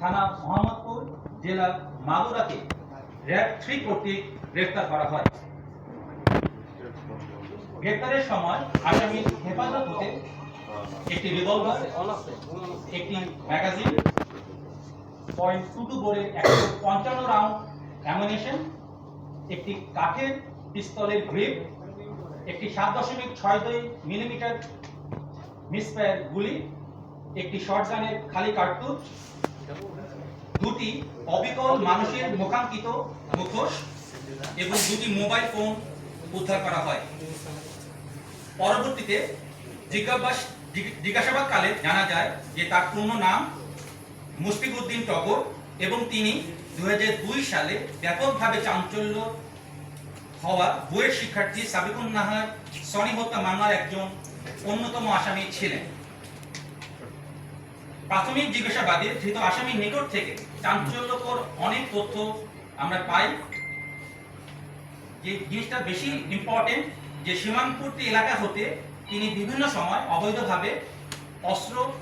থানা মোহাম্মদপুর জেলা মাগুরাকে RAB three কর্তৃক গ্রেফতার করা হয়। গ্রেফতারের সময় আসামির হেফাজত হতে একটি রিভলভার একটি ম্যাগাজিন পয়েন্ট টু টু বোর্ডের একশো পঞ্চান্ন রাউন্ড অ্যামিনেশন একটি কাঠের পিস্তলের গ্রিপ একটি সাত দশমিক ছয় দুই মিলিমিটার মিসফায়ার গুলি, একটি শর্টগানের খালি কার্তুজ দুটি অবিকল মানুষের মুখাঙ্কিত মুখোশ এবং দুটি মোবাইল ফোন উদ্ধার করা হয়। পরবর্তীতে জিজ্ঞাসাবাদ জিজ্ঞাসাবাদকালে জানা যায় যে তার পূর্ণ নাম মুশফিক উদ্দিন টগর এবং তিনি দুই হাজার দুই সালে ব্যাপকভাবে চাঞ্চল্য হওয়া বইয়ের শিক্ষার্থী সাবিকুন নাহার সনি হত্যা মামলার একজন অন্যতম আসামি ছিলেন। প্রাথমিক জিজ্ঞাসাবাদে ধৃত আসামির নিকট থেকে চাঞ্চল্যকর অনেক তথ্য আমরা পাই। যে জিনিসটা বেশি ইম্পর্টেন্ট যে সীমান্তবর্তী এলাকা হতে তিনি বিভিন্ন সময় অবৈধভাবে অস্ত্র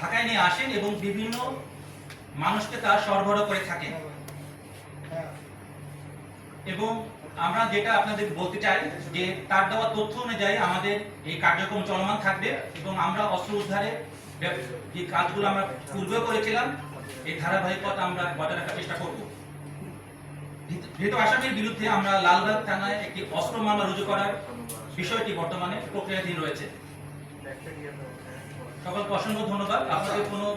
ঢাকায় নিয়ে আসেন এবং বিভিন্ন মানুষকে তার সরবরাহ করে থাকেন। এবং আমরা যেটা আপনাদের বলতে চাই, যে তার দেওয়া তথ্য অনুযায়ী আমাদের এই কার্যক্রম চলমান থাকবে এবং আমরা অস্ত্র উদ্ধারের ব্যাপ- যে কাজগুলো আমরা পূর্বে করেছিলাম এই ধারাবাহিকতা আমরা বজায় রাখার চেষ্টা করব। ধৃত আসামির বিরুদ্ধে আমরা লালবাগ থানায় একটি অস্ত্র মামলা রুজু করার বিষয়টি বর্তমানে প্রক্রিয়াধীন রয়েছে। সকলকে অসংখ্য ধন্যবাদ। আপনাদের কোনো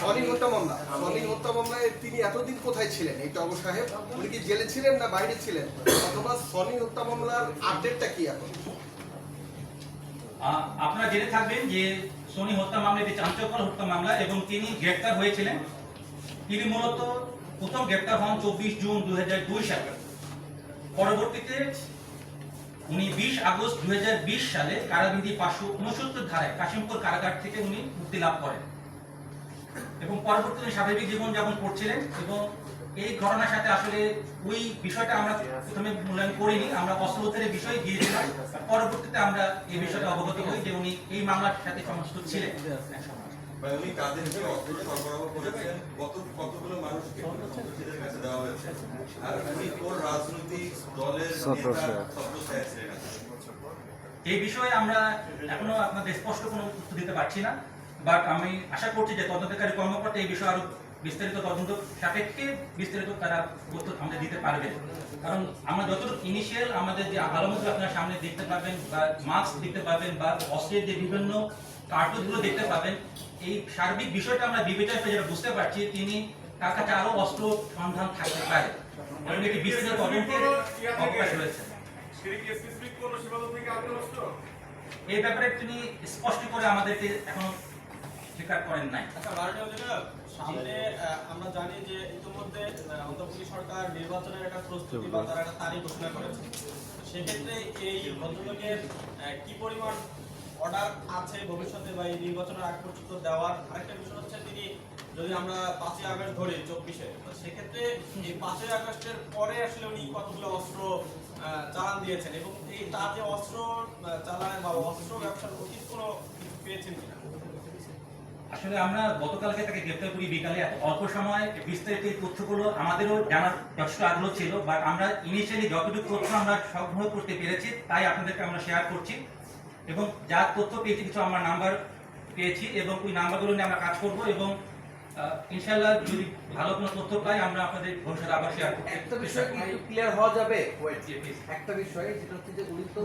সনি হত্যা মামলা। সনি হত্যা মামলায় তিনি এতদিন কোথায় ছিলেন? এই টগর সাহেব উনি কি জেলে ছিলেন না বাইরে ছিলেন? অথবা সনি হত্যা মামলার আপডেটটা কি এখন? আপনারা জেনে থাকবেন যে সোনি হত্যা মামলা একটি চাঞ্চল্যকর হত্যা মামলা এবং তিনি গ্রেপ্তার হয়েছিলেন, তিনি মূলত প্রথম গ্রেপ্তার হন চব্বিশ জুন দুই সালে। পরবর্তীতে উনি বিশ আগস্ট দুই হাজার বিশ সালে কারাবিধি পাঁচশো উনসত্তর ধারায় কাশিমপুর কারাগার থেকে উনি মুক্তি লাভ করেন। এবং পরবর্তীতে স্বাভাবিক জীবন যাপন করছিলেন এবং এই ঘটনার সাথে আসলে ওই বিষয়টা আমরা প্রথমে মূল্যায়ন করিনি আমরা অস্ত্র উদ্ধারের বিষয় দিয়েছিলাম। পরবর্তীতে আমরা এই বিষয়টা অবগত হই যে উনি এই মামলার সাথে সংশ্লিষ্ট ছিলেন। উনি তাদেরকে অস্ত্র সরবরাহ করেছেন কত কতগুলো মানুষকে কাছে দেওয়া হয়েছে? আর উনি কোন রাজনৈতিক দলের ছিলেন এই বিষয়ে আমরা এখনও আপনাদের স্পষ্ট কোনো উত্তর দিতে পারছি না বাট আমি আশা করছি যে তদন্তকারী কর্মকর্তা এই বিষয়ে আরও বিস্তারিত তদন্ত সাপেক্ষে বিস্তারিত তারা তথ্য আমাদের দিতে পারবে। কারণ আমরা যতটুকু ইনিশিয়াল আমাদের যে আলামত আপনার সামনে দেখতে পাবেন বা মাস্ক দেখতে পাবেন বা অস্ত্রের যে বিভিন্ন কার্টুনগুলো দেখতে পাবেন এই সার্বিক বিষয়টা আমরা বিবেচনা করে যেটা বুঝতে পারছি তিনি তার কাছে আরও অস্ত্র সন্ধান থাকতে পারে। এবং এটি বিস্তারিত তদন্তের অবকাশ রয়েছে এই ব্যাপারে তিনি স্পষ্ট করে আমাদেরকে এখনও স্বীকার করেন নাই। আচ্ছা সামনে আমরা জানি যে ইতিমধ্যে অন্তর্বর্তী সরকার নির্বাচনের একটা প্রস্তুতি বা তারা একটা তারিখ ঘোষণা করেছে। সেক্ষেত্রে এই ভদ্রলোকের কি পরিমাণ অর্ডার আছে ভবিষ্যতে বা এই নির্বাচনের আগ পর্যন্ত দেওয়ার? আরেকটা বিষয় হচ্ছে তিনি, যদি আমরা পাঁচই আগস্ট ধরি চব্বিশে সেক্ষেত্রে এই পাঁচই আগস্টের পরে আসলে উনি কতগুলো অস্ত্র চালান দিয়েছেন এবং এই তার যে অস্ত্র চালানের বা অস্ত্র ব্যবসার অতীত কোনো পেয়েছেন কিনা? আসলে আমরা গতকালকে তাকে গ্রেপ্তার করি বিকালে এত অল্প সময় বিস্তারিত তথ্যগুলো আমাদেরও জানার যথেষ্ট আগ্রহ ছিল বাট আমরা ইনিশিয়ালি যতটুকু তথ্য আমরা সংগ্রহ করতে পেরেছি তাই আপনাদেরকে আমরা শেয়ার করছি। এবং যা তথ্য পেয়েছি কিছু আমার নাম্বার পেয়েছি এবং ওই নাম্বারগুলো নিয়ে আমরা কাজ করব এবং ইনশাল্লাহ যদি ভালো কোনো তথ্য পাই আমরা আপনাদের ভবিষ্যতে আবার শেয়ার করতে একটা বিষয় ক্লিয়ার হওয়া যাবে? একটা বিষয় যেটা হচ্ছে যে উনি তো